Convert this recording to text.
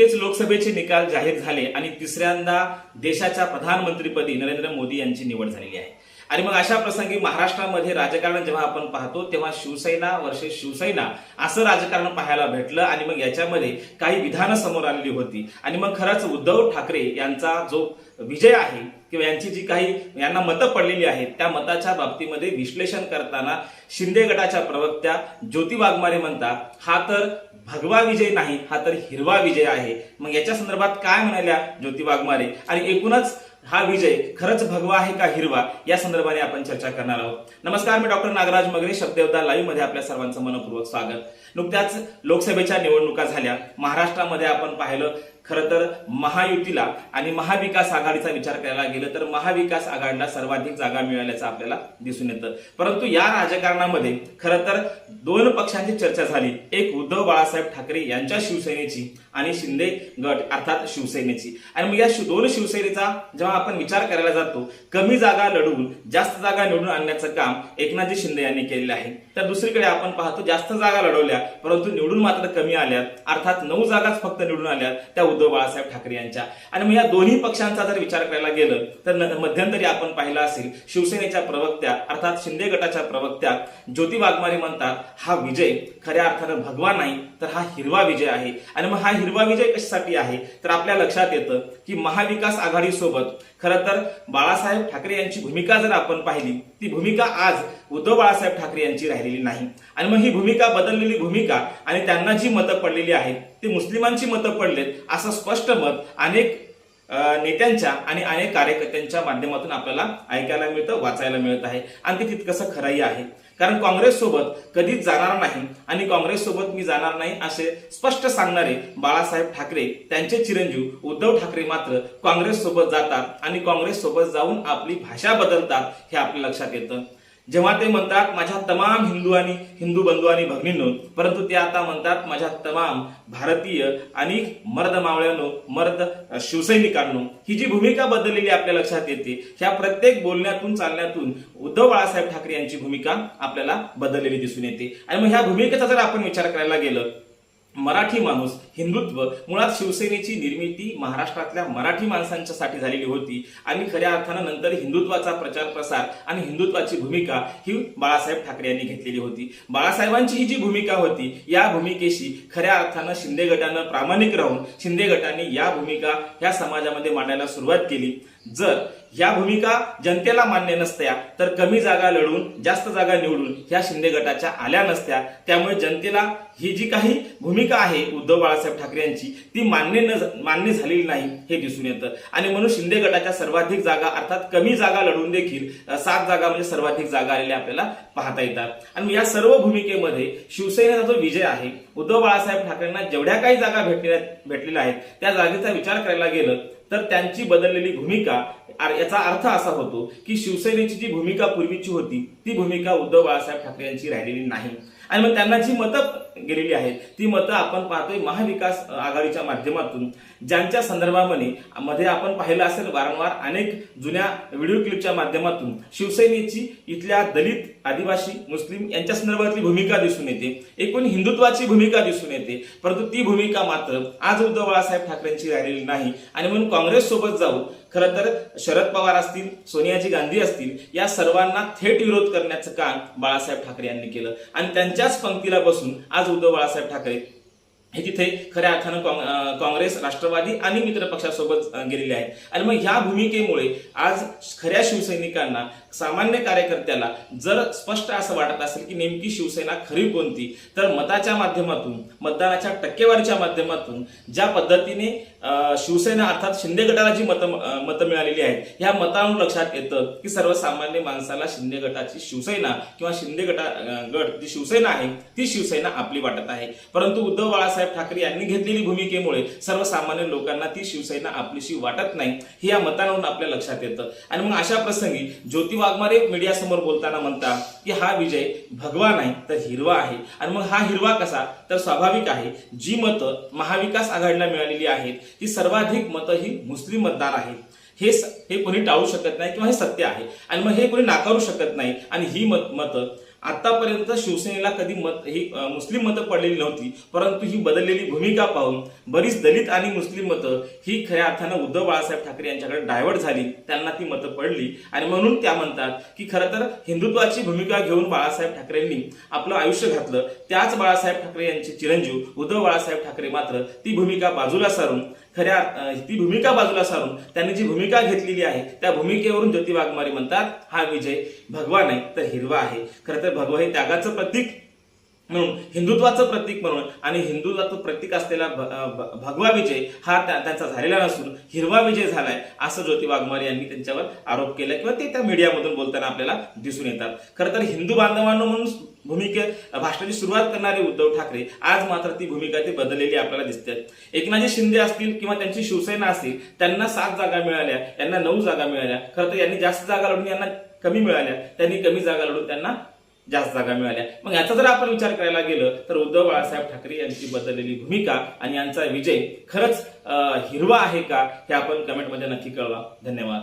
नुकतेच लोकसभेचे निकाल जाहीर झाले आणि तिसऱ्यांदा देशाच्या प्रधानमंत्रीपदी नरेंद्र मोदी यांची निवड झालेली आहे. आणि मग अशा प्रसंगी महाराष्ट्रामध्ये राजकारण जेव्हा आपण पाहतो तेव्हा शिवसेना वर्सेस शिवसेना असं राजकारण पाहायला भेटलं आणि मग याच्यामध्ये काही विधानं समोर आलेली होती. आणि मग खरंच उद्धव ठाकरे यांचा जो विजय आहे किंवा यांची जी काही यांना मतं पडलेली आहेत त्या मताच्या बाबतीमध्ये विश्लेषण करताना शिंदे गटाच्या प्रवक्त्या ज्योती वाघमारे म्हणतात हा तर भगवा विजय नाही हा तर हिरवा विजय आहे. मग याच्या संदर्भात काय म्हणाल्या ज्योती वाघमारे? आणि एकूणच हा विजय खरंच भगवा आहे का हिरवा? या संदर्भाने आपण चर्चा करणार आहोत. नमस्कार मी डॉक्टर नागराज मगरे शब्देवदा लाईव्हमध्ये आपल्या सर्वांचं मनपूर्वक स्वागत. नुकत्याच लोकसभेच्या निवडणुका झाल्या. महाराष्ट्रामध्ये आपण पाहिलं खरं तर महायुतीला आणि महाविकास आघाडीचा विचार करायला गेलं तर महाविकास आघाडीला सर्वाधिक जागा मिळाल्याचं आपल्याला दिसून येतं. परंतु या राजकारणामध्ये खरं तर दोन पक्षांची चर्चा झाली. एक उद्धव बाळासाहेब ठाकरे यांच्या शिवसेनेची आणि शिंदे गट अर्थात शिवसेनेची. आणि मग या दोन शिवसेनेचा जेव्हा आपण विचार करायला जातो कमी जागा लढवून जास्त जागा निवडून आणण्याचं काम एकनाथजी शिंदे यांनी केलेलं आहे. तर दुसरीकडे आपण पाहतो जास्त जागा लढवल्या परंतु निवडून मात्र कमी आल्यात. अर्थात नऊ जागाच फक्त निवडून आल्या त्या उद्धव बाळासाहेब ठाकरे यांच्या. आणि मग या दोन्ही पक्षांचा जर विचार करायला गेलं तर मध्यंतरी आपण पाहिलं असेल शिवसेनेच्या प्रवक्त्या अर्थात शिंदे गटाच्या प्रवक्त्या ज्योती वाघमारे म्हणतात हा विजय खऱ्या अर्थानं भगवा नाही तर हा हिरवा विजय आहे. आणि मग हा हिरवा विजय कशासाठी आहे? तर आपल्या लक्षात येतं की महाविकास आघाडीसोबत खरं तर बाळासाहेब ठाकरे यांची भूमिका जर आपण पाहिली ती भूमिका आज उद्धव बाळासाहेब ठाकरे यांची राहिलेली नाही. आणि मग ही भूमिका बदललेली भूमिका आणि त्यांना जी मतं पडलेली आहेत ती मुस्लिमांची मतं पडलेत असं स्पष्ट मत अनेक नेत्यांच्या आणि अनेक कार्यकर्त्यांच्या माध्यमातून आपल्याला ऐकायला मिळतं वाचायला मिळत आहे. आणि ते तितकंसं खरंही आहे. कारण काँग्रेस सोबत कधीच जाणार नाही आणि काँग्रेस सोबत मी जाणार नाही असे स्पष्ट सांगणारे बाळासाहेब ठाकरे त्यांचे चिरंजीव उद्धव ठाकरे मात्र काँग्रेस सोबत जातात आणि काँग्रेस सोबत जाऊन आपली भाषा बदलतात हे आपल्या लक्षात येतं. जेव्हा ते म्हणतात माझ्या तमाम हिंदू आणि हिंदू बंधू आणि भगिनींनो परंतु ते आता म्हणतात माझ्या तमाम भारतीय आणि मर्द मावळ्यानो मर्द शिवसैनिकांनो ही जी भूमिका बदललेली आपल्या लक्षात येते ह्या प्रत्येक बोलण्यातून चालण्यातून उद्धव बाळासाहेब ठाकरे यांची भूमिका आपल्याला बदललेली दिसून येते. आणि मग ह्या भूमिकेचा जर आपण विचार करायला गेलं मराठी माणूस हिंदुत्व मुळात शिवसेनेची निर्मिती महाराष्ट्रातल्या मराठी माणसांच्यासाठी झालेली होती. आणि खऱ्या अर्थानं नंतर हिंदुत्वाचा प्रचार प्रसार आणि हिंदुत्वाची भूमिका ही बाळासाहेब ठाकरे यांनी घेतलेली होती. बाळासाहेबांची ही जी भूमिका होती या भूमिकेशी खऱ्या अर्थानं शिंदे गटानं प्रामाणिक राहून शिंदे गटाने या भूमिका या समाजामध्ये मांडायला सुरुवात केली. जर या भूमिका जनतेला मान्य नसत्या तर कमी जागा लढून जास्त जागा निवडून ह्या शिंदे गटाच्या आल्या नसत्या. त्यामुळे जनतेला ही जी काही भूमिका आहे उद्धव बाळासाहेब ठाकरे यांची ती मान्य न मान्य झालेली नाही हे दिसून येतं. आणि म्हणून शिंदे गटाच्या सर्वाधिक जागा अर्थात कमी जागा लढून देखील सात जागा म्हणजे सर्वाधिक जागा आलेल्या आपल्याला पाहता येतात. आणि या सर्व भूमिकेमध्ये शिवसेनेचा जो विजय आहे उद्धव बाळासाहेब ठाकरेंना जेवढ्या काही जागा भेटलेल्या भेटलेल्या आहेत त्या जागेचा विचार करायला गेलं तर त्यांची बदललेली भूमिका याचा अर्थ असा होतो की शिवसेनेची जी भूमिका पूर्वीची होती ती भूमिका उद्धव बाळासाहेब ठाकरे यांची राहिलेली नाही. आणि मग त्यांना जी मतं गेलेली आहेत. ती मतं आपण पाहतोय महाविकास आघाडीच्या माध्यमातून. ज्यांच्या संदर्भामध्ये मध्ये आपण पाहिलं असेल वारंवार अनेक जुन्या व्हिडिओ क्लिपच्या माध्यमातून शिवसेनेची इथल्या दलित आदिवासी मुस्लिम यांच्या संदर्भातली भूमिका दिसून येते. एकूण हिंदुत्वाची भूमिका दिसून येते. परंतु ती भूमिका मात्र आज उद्धव बाळासाहेब ठाकरेंची राहिलेली नाही. आणि म्हणून काँग्रेस सोबत जाऊन खरं तर शरद पवार असतील सोनियाजी गांधी असतील या सर्वांना थेट विरोध करण्याचं काम बाळासाहेब ठाकरे यांनी केलं. आणि त्यांच्याच पंक्तीला बसून आज आज उद्धव बाळासाहेब ठाकरे हे तिथे खऱ्या अर्थानं काँग- काँग्रेस राष्ट्रवादी आणि मित्र पक्षासोबत गेलेले आहेत. आणि मग ह्या भूमिकेमुळे आज खऱ्या शिवसैनिकांना सामान्य कार्यकर्त्याला जर स्पष्ट असं वाटत असेल की नेमकी शिवसेना खरी कोणती तर मताच्या माध्यमातून मतदानाच्या टक्केवारीच्या माध्यमातून ज्या पद्धतीने शिवसेना अर्थात शिंदे गटाला जी मतं मतं मिळालेली आहेत ह्या मतांवर लक्षात येतं की सर्वसामान्य माणसाला शिंदे गटाची शिवसेना किंवा शिंदे गटा गट जी शिवसेना आहे ती शिवसेना आपली वाटत आहे. परंतु उद्धव बाळासाहेब ठाकरे यांनी घेतलेली भूमिकेमुळे सर्वसामान्य लोकांना ती शिवसेना आपलीशी वाटत नाही हे या मतांवरून आपल्या लक्षात येतं. आणि मग अशा प्रसंगी ज्योती वाघमारे मीडिया समोर बोलताना म्हणतात की हा विजय भगवा नाही तर हिरवा आहे. आणि मग हा हिरवा कसा? तर स्वाभाविक आहे जी मतं महाविकास आघाडीला मिळालेली आहेत ती सर्वाधिक मतं ही मुस्लिम मतदार आहेत. हे हे कोणी टाळू शकत नाही किंवा हे सत्य आहे. आणि मग हे कोणी नाकारू शकत नाही. आणि ही मत मतं आतापर्यंत शिवसेनेला कधी मत ही मुस्लिम मतं पडलेली नव्हती परंतु ही बदललेली भूमिका पाहून बरीच दलित आणि मुस्लिम मतं ही खऱ्या अर्थानं उद्धव बाळासाहेब ठाकरे यांच्याकडे डायव्हर्ट झाली त्यांना ती मतं पडली. आणि म्हणून त्या म्हणतात की खरं तर हिंदुत्वाची भूमिका घेऊन बाळासाहेब ठाकरेंनी आपलं आयुष्य घातलं. त्याच बाळासाहेब ठाकरे यांचे चिरंजीव उद्धव बाळासाहेब ठाकरे मात्र ती भूमिका बाजूला सारून खऱ्या ती भूमिका बाजूला सारून त्यांनी जी भूमिका घेतलेली आहे त्या भूमिकेवरून ज्योती वाघमारे म्हणतात हा विजय भगवा नाही तर हिरवा आहे. खरं तर भगवा हे त्यागाचं प्रतीक म्हणून हिंदुत्वाचं प्रतीक म्हणून आणि हिंदुत्वाचं प्रतीक असलेला भगवा विजय हा त्या- त्यांचा झालेला नसून हिरवा विजय झालाय असं ज्योती वाघमारे यांनी त्यांच्यावर आरोप केला किंवा ते त्या मीडियामधून बोलताना आपल्याला दिसून येतात. खरं तर हिंदू बांधवांना म्हणून भूमिके भाषणाची सुरुवात करणारे उद्धव ठाकरे आज मात्र ती भूमिका ती बदललेली आपल्याला दिसते. एकनाथजी शिंदे असतील किंवा त्यांची शिवसेना असतील त्यांना सात जागा मिळाल्या यांना नऊ जागा मिळाल्या. खरं तर यांनी जास्त जागा लढून यांना कमी मिळाल्या. त्यांनी कमी जागा लढून त्यांना जास्त जागा मिळाल्या. मग याचा जर आपण विचार करायला गेलं तर उद्धव बाळासाहेब ठाकरे यांची बदललेली भूमिका आणि यांचा विजय खरंच हिरवा आहे का हे आपण कमेंटमध्ये नक्की कळवा. धन्यवाद.